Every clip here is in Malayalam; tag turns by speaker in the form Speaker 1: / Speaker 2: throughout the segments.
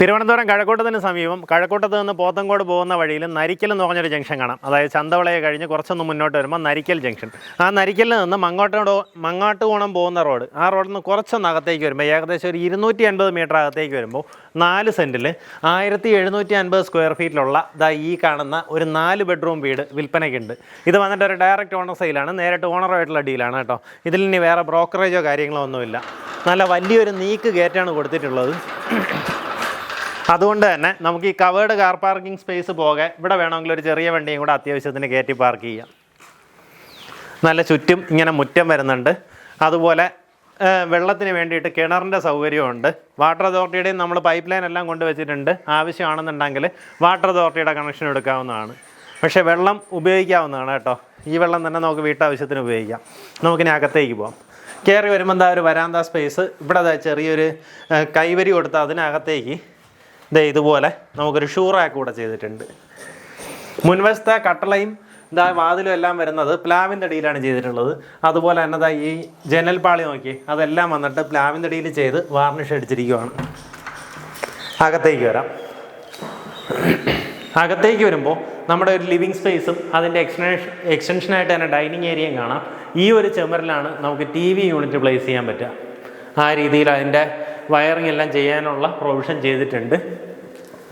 Speaker 1: തിരുവനന്തപുരം കഴക്കൂട്ടത്തിന് സമീപം കഴക്കൂട്ടത്ത് നിന്ന് പോത്തങ്കോട് പോകുന്ന വഴിയിൽ നരിക്കൽ എന്ന് പറഞ്ഞൊരു ജംഗ്ഷൻ കാണാം. അതായത് ചന്തവളയെ കഴിഞ്ഞ് കുറച്ചൊന്ന് മുന്നോട്ട് വരുമ്പോൾ നരിക്കൽ ജംഗ്ഷൻ. ആ നരിക്കലിൽ നിന്ന് മങ്ങോട്ടോട് മങ്ങാട്ടുകോണം പോകുന്ന റോഡ് ആ റോഡിൽ നിന്ന് കുറച്ചൊന്ന് അകത്തേക്ക് വരുമ്പോൾ ഏകദേശം ഒരു ഇരുന്നൂറ്റി അൻപത് മീറ്റർ അകത്തേക്ക് വരുമ്പോൾ നാല് സെന്റിൽ ആയിരത്തി എഴുന്നൂറ്റി അൻപത് സ്ക്വയർ ഫീറ്റിലുള്ള ദാ ഈ കാണുന്ന ഒരു നാല് ബെഡ്റൂം വീട് വിൽപ്പനയ്ക്കുണ്ട്. ഇത് വന്നിട്ട് ഒരു ഡയറക്റ്റ് ഓണർ സെയിലാണ് നേരിട്ട് ഓണറായിട്ടുള്ള ഡീലാണ് കേട്ടോ. ഇതിൽ ഇനി വേറെ ബ്രോക്കറേജോ കാര്യങ്ങളോ ഒന്നുമില്ല. നല്ല വലിയൊരു നീക്ക് ഗേറ്റാണ് കൊടുത്തിട്ടുള്ളത്. അതുകൊണ്ട് തന്നെ നമുക്ക് ഈ കവേർഡ് കാർ പാർക്കിംഗ് സ്പേസ് പോകെ ഇവിടെ വേണമെങ്കിൽ ഒരു ചെറിയ വണ്ടിയും കൂടെ അത്യാവശ്യത്തിന് കയറ്റി പാർക്ക് ചെയ്യാം. നല്ല ചുറ്റും ഇങ്ങനെ മുറ്റം വരുന്നുണ്ട്. അതുപോലെ വെള്ളത്തിന് വേണ്ടിയിട്ട് കിണറിന്റെ സൗകര്യമുണ്ട് വാട്ടർ അതോറിറ്റിയുടെയും നമ്മൾ പൈപ്പ് ലൈൻ എല്ലാം കൊണ്ടുവച്ചിട്ടുണ്ട് ആവശ്യമാണെന്നുണ്ടെങ്കിൽ വാട്ടർ അതോറിറ്റിയുടെ കണക്ഷൻ എടുക്കാവുന്നതാണ്. പക്ഷേ വെള്ളം ഉപയോഗിക്കാവുന്നതാണ് കേട്ടോ. ഈ വെള്ളം തന്നെ നമുക്ക് വീട്ടാവശ്യത്തിന് ഉപയോഗിക്കാം. നമുക്കിനി അകത്തേക്ക് പോകാം കയറി വരുമ്പോൾ എന്താ ഒരു വരാന്ത സ്പേസ് ഇവിടെ ചെറിയൊരു കൈവരി കൊടുത്താൽ അതിനകത്തേക്ക് ദേ ഇതുപോലെ നമുക്കൊരു ഷൂ റാക്ക് കൂടെ ചെയ്തിട്ടുണ്ട്. മുൻവശത്തെ കട്ടളയും ഇതാ വാതിലും എല്ലാം വരുന്നത് പ്ലാവിന്റെ അടിയിലാണ് ചെയ്തിട്ടുള്ളത്. അതുപോലെ തന്നെ ദാ ഈ ജനൽപ്പാളി നോക്കി അതെല്ലാം വന്നിട്ട് പ്ലാവിന്റെ അടിയിൽ ചെയ്ത് വാർണിഷ് അടിച്ചിരിക്കുവാണ്. അകത്തേക്ക് വരാം. അകത്തേക്ക് വരുമ്പോൾ നമ്മുടെ ഒരു ലിവിങ് സ്പേസും അതിന്റെ എക്സ്റ്റൻഷൻ എക്സ്റ്റൻഷനായിട്ട് തന്നെ ഡൈനിങ് ഏരിയയും കാണാം. ഈ ഒരു ചെമറിലാണ് നമുക്ക് ടി വി യൂണിറ്റ് പ്ലേസ് ചെയ്യാൻ പറ്റുക. ആ രീതിയിൽ അതിന്റെ വയറിംഗ് എല്ലാം ചെയ്യാനുള്ള പ്രൊവിഷൻ ചെയ്തിട്ടുണ്ട്.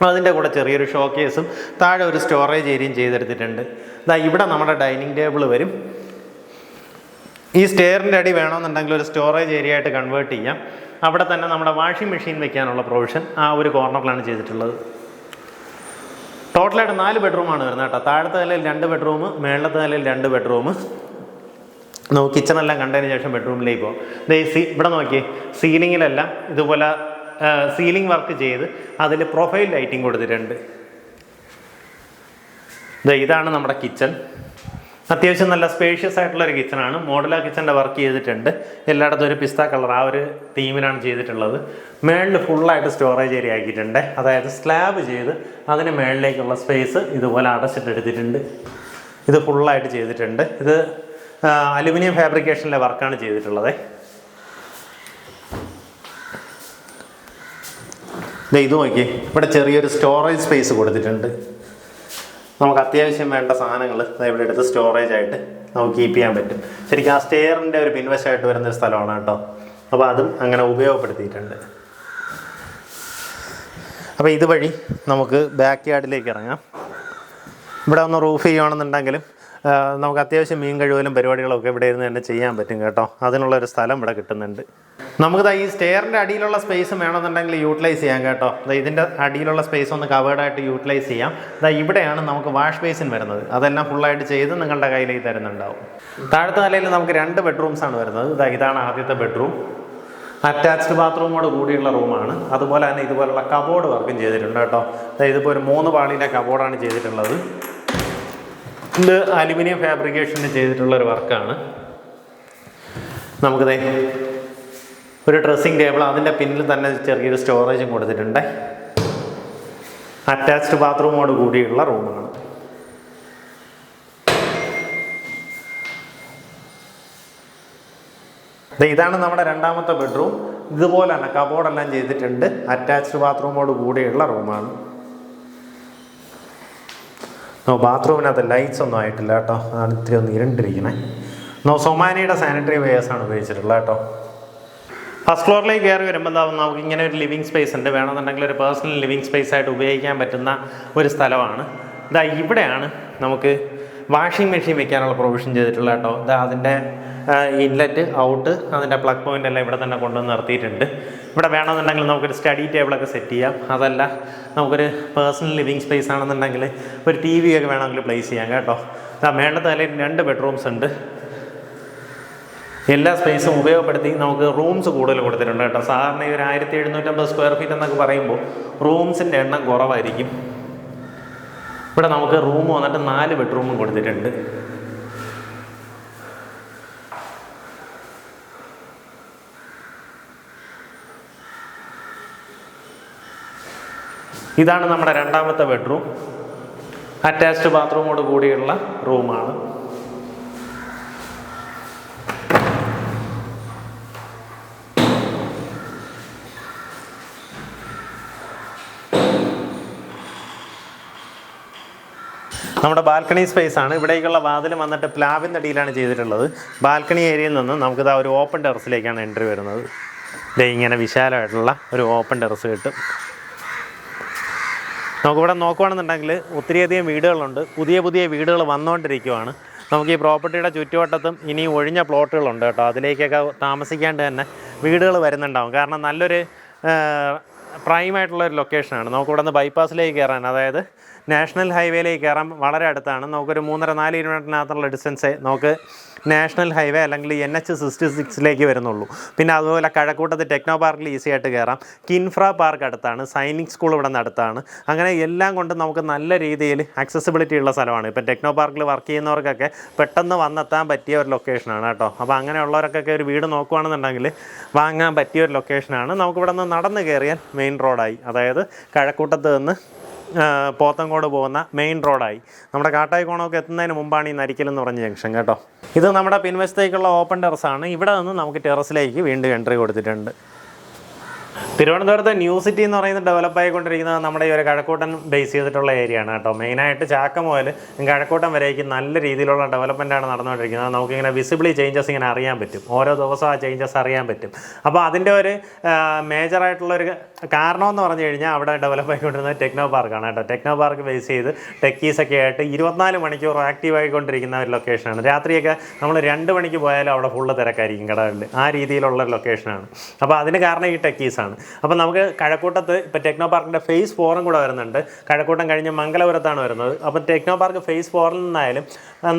Speaker 1: അതിന്റെ കൂടെ ചെറിയൊരു ഷോ കേസും താഴെ ഒരു സ്റ്റോറേജ് ഏരിയയും ചെയ്തെടുത്തിട്ടുണ്ട്. ഇതാ ഇവിടെ നമ്മുടെ ഡൈനിങ് ടേബിൾ വരും. ഈ സ്റ്റെയറിന്റെ അടി വേണമെന്നുണ്ടെങ്കിൽ ഒരു സ്റ്റോറേജ് ഏരിയ ആയിട്ട് കൺവേർട്ട് ചെയ്യാം. അവിടെ തന്നെ നമ്മുടെ വാഷിംഗ് മെഷീൻ വെക്കാനുള്ള പ്രൊവിഷൻ ആ ഒരു കോർണറിലാണ് ചെയ്തിട്ടുള്ളത്. ടോട്ടലായിട്ട് നാല് ബെഡ്റൂമാണ് വരുന്നത് കേട്ടോ. താഴത്തെ നിലയിൽ രണ്ട് ബെഡ്റൂം മേളത്തെ നിലയിൽ രണ്ട് ബെഡ്റൂം നമുക്ക് കിച്ചണെല്ലാം കണ്ടതിന് ശേഷം ബെഡ്റൂമിലേക്ക് പോകും ദേ സീ ഇവിടെ നോക്കി സീലിങ്ങിലെല്ലാം ഇതുപോലെ സീലിംഗ് വർക്ക് ചെയ്ത് അതിൽ പ്രൊഫൈൽ ലൈറ്റിംഗ് കൊടുത്തിട്ടുണ്ട്. ദേ ഇതാണ് നമ്മുടെ കിച്ചൺ അത്യാവശ്യം നല്ല സ്പേഷ്യസ് ആയിട്ടുള്ള ഒരു കിച്ചണാണ് മോഡലാ കിച്ചന്റെ വർക്ക് ചെയ്തിട്ടുണ്ട്. എല്ലായിടത്തും ഒരു പിസ്ത കളർ ആ ഒരു തീമിലാണ് ചെയ്തിട്ടുള്ളത്. മേളിൽ ഫുള്ളായിട്ട് സ്റ്റോറേജ് ഏരിയ ആക്കിയിട്ടുണ്ട്. അതായത് സ്ലാബ് ചെയ്ത് അതിന് മേളിലേക്കുള്ള സ്പേസ് ഇതുപോലെ അടച്ചിട്ടെടുത്തിട്ടുണ്ട് ഇത് ഫുള്ളായിട്ട് ചെയ്തിട്ടുണ്ട്. ഇത് അലുമിനിയം ഫാബ്രിക്കേഷനിലെ വർക്കാണ് ചെയ്തിട്ടുള്ളത്. ഇത് നോക്കി. ഇവിടെ ചെറിയൊരു സ്റ്റോറേജ് സ്പേസ് കൊടുത്തിട്ടുണ്ട്. നമുക്ക് അത്യാവശ്യം വേണ്ട സാധനങ്ങൾ ഇവിടെ എടുത്ത് സ്റ്റോറേജ് ആയിട്ട് നമുക്ക് കീപ്പ് ചെയ്യാൻ പറ്റും. ശരിക്കും ആ സ്റ്റെയറിന്റെ ഒരു പിൻവശമായിട്ട് വരുന്ന ഒരു സ്ഥലമാണ് കേട്ടോ. അപ്പോൾ അതും അങ്ങനെ ഉപയോഗപ്പെടുത്തിയിട്ടുണ്ട്. അപ്പോൾ ഇതുവഴി നമുക്ക് ബാക്ക് യാർഡിലേക്ക് ഇറങ്ങാം. ഇവിടെ ഒന്ന് റൂഫ് ചെയ്യുകയാണെന്നുണ്ടെങ്കിലും നമുക്ക് അത്യാവശ്യം മീൻ കഴിവലും പരിപാടികളൊക്കെ ഇവിടെ ഇരുന്ന് തന്നെ ചെയ്യാൻ പറ്റും കേട്ടോ. അതിനുള്ള ഒരു സ്ഥലം ഇവിടെ കിട്ടുന്നുണ്ട്. നമുക്ക് ഈ സ്റ്റെയറിന്റെ അടിയിലുള്ള സ്പേസ് വേണമെന്നുണ്ടെങ്കിൽ യൂട്ടിലൈസ് ചെയ്യാം കേട്ടോ. ഇതിന്റെ അടിയിലുള്ള സ്പേസ് ഒന്ന് കവേർഡായിട്ട് യൂട്ടിലൈസ് ചെയ്യാം. ദാ ഇവിടെയാണ് നമുക്ക് വാഷ് ബേസിൻ വരുന്നത്. അതെല്ലാം ഫുള്ളായിട്ട് ചെയ്ത് നിങ്ങളുടെ കയ്യിലേക്ക് തരുന്നുണ്ടാവും. താഴത്തെ നിലയിൽ നമുക്ക് രണ്ട് ബെഡ്റൂംസ് ആണ് വരുന്നത്. ഇതാ ഇതാണ് ആദ്യത്തെ ബെഡ്റൂം അറ്റാച്ച്ഡ് ബാത്റൂമോട് കൂടിയുള്ള റൂമാണ് അതുപോലെ തന്നെ ഇതുപോലുള്ള കബോർഡ് വർക്കും ചെയ്തിട്ടുണ്ട് കേട്ടോ. ദാ ഇതിപ്പോൾ ഒരു മൂന്ന് പാളിന്റെ കബോർഡാണ് ചെയ്തിട്ടുള്ളത്. ഇത് അലുമിനിയം ഫാബ്രിക്കേഷന് ചെയ്തിട്ടുള്ള ഒരു വർക്കാണ്. നമുക്കിത് ഒരു ഡ്രസ്സിങ് ടേബിൾ അതിന്റെ പിന്നിൽ തന്നെ ചെറിയൊരു സ്റ്റോറേജും കൊടുത്തിട്ടുണ്ട്. അറ്റാച്ച്ഡ് ബാത്റൂമോട് കൂടിയുള്ള റൂമാണ് ഇതാണ് നമ്മുടെ രണ്ടാമത്തെ ബെഡ്റൂം. ഇതുപോലെ തന്നെ കബോർഡെല്ലാം ചെയ്തിട്ടുണ്ട്. അറ്റാച്ച്ഡ് ബാത്റൂമോട് കൂടിയുള്ള റൂമാണ്. നോ ബാത്റൂമിനകത്ത് ലൈറ്റ്സ് ഒന്നും ആയിട്ടില്ല കേട്ടോ. അതാണ് ഇത്തിരി ഒന്ന് ഇരുണ്ടിരിക്കണേ. നോ സൊമാനിയുടെ സാനിറ്ററി വെയേഴ്സ് ആണ് ഉപയോഗിച്ചിട്ടുള്ളത് കേട്ടോ. ഫസ്റ്റ് ഫ്ലോറിലേക്ക് കയറി വരുമ്പോൾ എന്താ നമുക്ക് ഇങ്ങനെ ഒരു ലിവിങ് സ്പേസ് ഉണ്ട്. വേണമെന്നുണ്ടെങ്കിൽ ഒരു പേഴ്സണൽ ലിവിങ് സ്പേസ് ആയിട്ട് ഉപയോഗിക്കാൻ പറ്റുന്ന ഒരു സ്ഥലമാണ്. ഇതാ ഇവിടെയാണ് നമുക്ക് വാഷിംഗ് മെഷീൻ വെക്കാനുള്ള പ്രൊവിഷൻ ചെയ്തിട്ടുള്ള കേട്ടോ. ഇതാ അതിന്റെ ഇൻലെറ്റ് ഔട്ട് അതിന്റെ പ്ലഗ് പോയിന്റ് എല്ലാം ഇവിടെ തന്നെ കൊണ്ടുവന്ന് നിർത്തിയിട്ടുണ്ട്. ഇവിടെ വേണമെന്നുണ്ടെങ്കിൽ നമുക്കൊരു സ്റ്റഡി ടേബിളൊക്കെ സെറ്റ് ചെയ്യാം. അതല്ല നമുക്കൊരു പേഴ്സണൽ ലിവിങ് സ്പേസ് ആണെന്നുണ്ടെങ്കിൽ ഒരു ടി വി ഒക്കെ വേണമെങ്കിൽ പ്ലേസ് ചെയ്യാം കേട്ടോ. മേളത്തെ നിലയിൽ രണ്ട് ബെഡ്റൂംസ് ഉണ്ട്. എല്ലാ സ്പേസും ഉപയോഗപ്പെടുത്തി നമുക്ക് റൂംസ് കൂടുതൽ കൊടുത്തിട്ടുണ്ട് കേട്ടോ. സാധാരണ ഒരു ആയിരത്തി എഴുന്നൂറ്റമ്പത് സ്ക്വയർ ഫീറ്റ് എന്നൊക്കെ പറയുമ്പോൾ റൂംസിന്റെ എണ്ണം കുറവായിരിക്കും. ഇവിടെ നമുക്ക് റൂം വന്നിട്ട് നാല് ബെഡ്റൂമും കൊടുത്തിട്ടുണ്ട്. ഇതാണ് നമ്മുടെ രണ്ടാമത്തെ ബെഡ്റൂം അറ്റാച്ച്ഡ് ബാത്റൂമോട് കൂടിയുള്ള റൂമാണ് നമ്മുടെ ബാൽക്കണി സ്പേസ് ആണ് ഇവിടേക്കുള്ള വാതിൽ വന്നിട്ട് പ്ലാവിന്റെ അടിയിലാണ് ചെയ്തിട്ടുള്ളത്. ബാൽക്കണി ഏരിയയിൽ നിന്ന് നമുക്കിത് ഒരു ഓപ്പൺ ടെറസിലേക്കാണ് എൻട്രി വരുന്നത്. ഇതേ ഇങ്ങനെ വിശാലമായിട്ടുള്ള ഒരു ഓപ്പൺ ടെറസ് കിട്ടും. നമുക്കിവിടെ നോക്കുകയാണെന്നുണ്ടെങ്കിൽ ഒത്തിരിയധികം വീടുകളുണ്ട്. പുതിയ പുതിയ വീടുകൾ വന്നുകൊണ്ടിരിക്കുവാണ്. നമുക്ക് ഈ പ്രോപ്പർട്ടിയുടെ ചുറ്റുവട്ടത്തും ഇനി ഒഴിഞ്ഞ പ്ലോട്ടുകളുണ്ട് കേട്ടോ. അതിലേക്കൊക്കെ താമസിക്കാണ്ട് തന്നെ വീടുകൾ വരുന്നുണ്ടാവും. കാരണം നല്ലൊരു പ്രൈം ആയിട്ടുള്ള ഒരു ലൊക്കേഷനാണ്. നമുക്ക് ഇവിടെ നിന്ന് ബൈപ്പാസിലേക്ക് കയറാൻ അതായത് നാഷണൽ ഹൈവേയിലേക്ക് കയറാൻ വളരെ അടുത്താണ്. നമുക്കൊരു മൂന്നര നാല് കിലോമീറ്ററിനകത്തുള്ള ഡിസ്റ്റൻസേ നമുക്ക് നാഷണൽ ഹൈവേ അല്ലെങ്കിൽ എൻ എച്ച് സിക്സ്റ്റി സിക്സിലേക്ക് വരുന്നുള്ളൂ. പിന്നെ അതുപോലെ കഴക്കൂട്ടത്ത് ടെക്നോ പാർക്കിൽ ഈസി ആയിട്ട് കയറാം. കിൻഫ്ര പാർക്ക് അടുത്താണ് സൈനിക് സ്കൂൾ ഇവിടെ നിന്ന് അടുത്താണ്. അങ്ങനെ എല്ലാം കൊണ്ടും നമുക്ക് നല്ല രീതിയിൽ ആക്സസിബിലിറ്റി ഉള്ള സ്ഥലമാണ്. ഇപ്പം ടെക്നോ പാർക്കിൽ വർക്ക് ചെയ്യുന്നവർക്കൊക്കെ പെട്ടെന്ന് വന്നെത്താൻ പറ്റിയ ഒരു ലൊക്കേഷനാണ് കേട്ടോ. അപ്പോൾ അങ്ങനെയുള്ളവർക്കൊക്കെ ഒരു വീട് നോക്കുകയാണെന്നുണ്ടെങ്കിൽ വാങ്ങാൻ പറ്റിയ ഒരു ലൊക്കേഷനാണ് നമുക്കിവിടെ നിന്ന് നടന്ന് കയറിയാൽ മെയിൻ റോഡായി അതായത് കഴക്കൂട്ടത്ത് നിന്ന് പോത്തങ്കോട് പോകുന്ന മെയിൻ റോഡായി നമ്മുടെ കാട്ടായിക്കോണമൊക്കെ എത്തുന്നതിന് മുമ്പാണ് ഈ നരിക്കൽ എന്ന് പറഞ്ഞ ജംഗ്ഷൻ കേട്ടോ. ഇത് നമ്മുടെ പിൻവശത്തേക്കുള്ള ഓപ്പൺ ടെറസാണ് ഇവിടെ നിന്ന് നമുക്ക് ടെറസിലേക്ക് വീണ്ടും എൻട്രി കൊടുത്തിട്ടുണ്ട്. തിരുവനന്തപുരത്തെ ന്യൂ സിറ്റി എന്ന് പറയുന്നത് ഡെവലപ്പ് ആയിക്കൊണ്ടിരിക്കുന്നത് നമ്മുടെ ഈ ഒരു കഴക്കൂട്ടൻ ബേസ് ചെയ്തിട്ടുള്ള ഏരിയ ആണ് കേട്ടോ. മെയിനായിട്ട് ചാക്ക മുതൽ കഴക്കൂട്ടം വരേക്ക് നല്ല രീതിയിലുള്ള ഡെവലപ്മെന്റ് ആണ് നടന്നുകൊണ്ടിരിക്കുന്നത്. നമുക്കിങ്ങനെ വിസിബിളി ചേഞ്ചസ് ഇങ്ങനെ അറിയാൻ പറ്റും. ഓരോ ദിവസവും ആ ചേഞ്ചസ് അറിയാൻ പറ്റും. അപ്പോൾ അതിന്റെ ഒരു മേജറായിട്ടുള്ള ഒരു കാരണം എന്ന് പറഞ്ഞു കഴിഞ്ഞാൽ അവിടെ ഡെവലപ്പ് ആയിക്കൊണ്ടിരുന്നത് ടെക്നോ പാർക്കാണ് കേട്ടോ. ടെക്നോ പാർക്ക് ബേസ് ചെയ്ത് ടെക്കീസൊക്കെ ആയിട്ട് ഇരുപത്തിനാല് മണിക്കൂർ ആക്റ്റീവ് ആയിക്കൊണ്ടിരിക്കുന്ന ഒരു ലൊക്കേഷനാണ് രാത്രിയൊക്കെ നമ്മൾ രണ്ട് മണിക്ക് പോയാലും അവിടെ ഫുള്ള് തിരക്കായിരിക്കും കടകളിൽ ആ രീതിയിലുള്ള ലൊക്കേഷനാണ് അപ്പോൾ അതിന് കാരണം ഈ ടെക്കീസാണ് അപ്പോൾ നമുക്ക് കഴക്കൂട്ടത്ത് ഇപ്പോൾ ടെക്നോ പാർക്കിന്റെ ഫേസ് ഫോറും കൂടെ വരുന്നുണ്ട്. കഴക്കൂട്ടം കഴിഞ്ഞ് മംഗലപുരത്താണ് വരുന്നത്. അപ്പോൾ ടെക്നോ പാർക്ക് ഫേസ് ഫോറിൽ നിന്നായാലും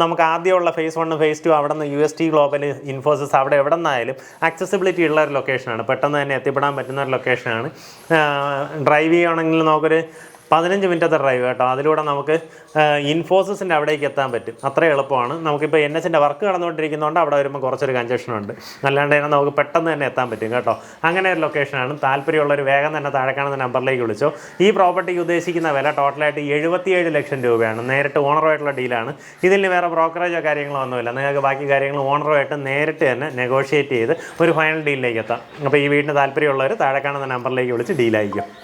Speaker 1: നമുക്ക് ആദ്യമുള്ള ഫേസ് വൺ ഫേസ് ടു അവിടെ നിന്ന് U S T Global Infosys അവിടെ എവിടെ നിന്നായാലും ആക്സസിബിലിറ്റി ഉള്ള ഒരു ലൊക്കേഷനാണ് പെട്ടെന്ന് തന്നെ എത്തിപ്പെടാൻ പറ്റുന്ന ഒരു ലൊക്കേഷനാണ് ഡ്രൈവ് ചെയ്യുകയാണെങ്കിൽ നമുക്കൊരു പതിനഞ്ച് മിനിറ്റത്തെ ഡ്രൈവ് കേട്ടോ. അതിലൂടെ നമുക്ക് ഇൻഫോസിസിന്റെ അവിടേക്ക് എത്താൻ പറ്റും. അത്ര എളുപ്പമാണ്. നമുക്കിപ്പോൾ എൻ എച്ചിന്റെ വർക്ക് നടന്നുകൊണ്ടിരിക്കുന്നതുകൊണ്ട് അവിടെ വരുമ്പോൾ കുറച്ചൊരു കഞ്ചക്ഷനുണ്ട് അല്ലാണ്ട് തന്നെ നമുക്ക് പെട്ടെന്ന് തന്നെ എത്താൻ പറ്റും കേട്ടോ. അങ്ങനെ ഒരു ലൊക്കേഷനാണ് താല്പര്യമുള്ളൊരു വേഗം തന്നെ താഴെ കാണുന്ന നമ്പറിലേക്ക് വിളിച്ചോ. ഈ പ്രോപ്പർട്ടിക്ക് ഉദ്ദേശിക്കുന്ന വില ടോട്ടലായിട്ട് എഴുപത്തിയേഴ് ലക്ഷം രൂപയാണ്. നേരിട്ട് ഓണറുമായിട്ടുള്ള ഡീലാണ് ഇതിന് വേറെ ബ്രോക്കറേജോ കാര്യങ്ങളോ ഒന്നുമില്ല. നിങ്ങൾക്ക് ബാക്കി കാര്യങ്ങൾ ഓണറുമായിട്ട് നേരിട്ട് തന്നെ നെഗോഷിയേറ്റ് ചെയ്ത് ഒരു ഫൈനൽ ഡീലിലേക്ക് എത്താം. അപ്പോൾ ഈ വീടിന് താല്പര്യമുള്ളവർ താഴെ കാണുന്ന നമ്പറിലേക്ക് വിളിച്ച് ഡീലായിരിക്കും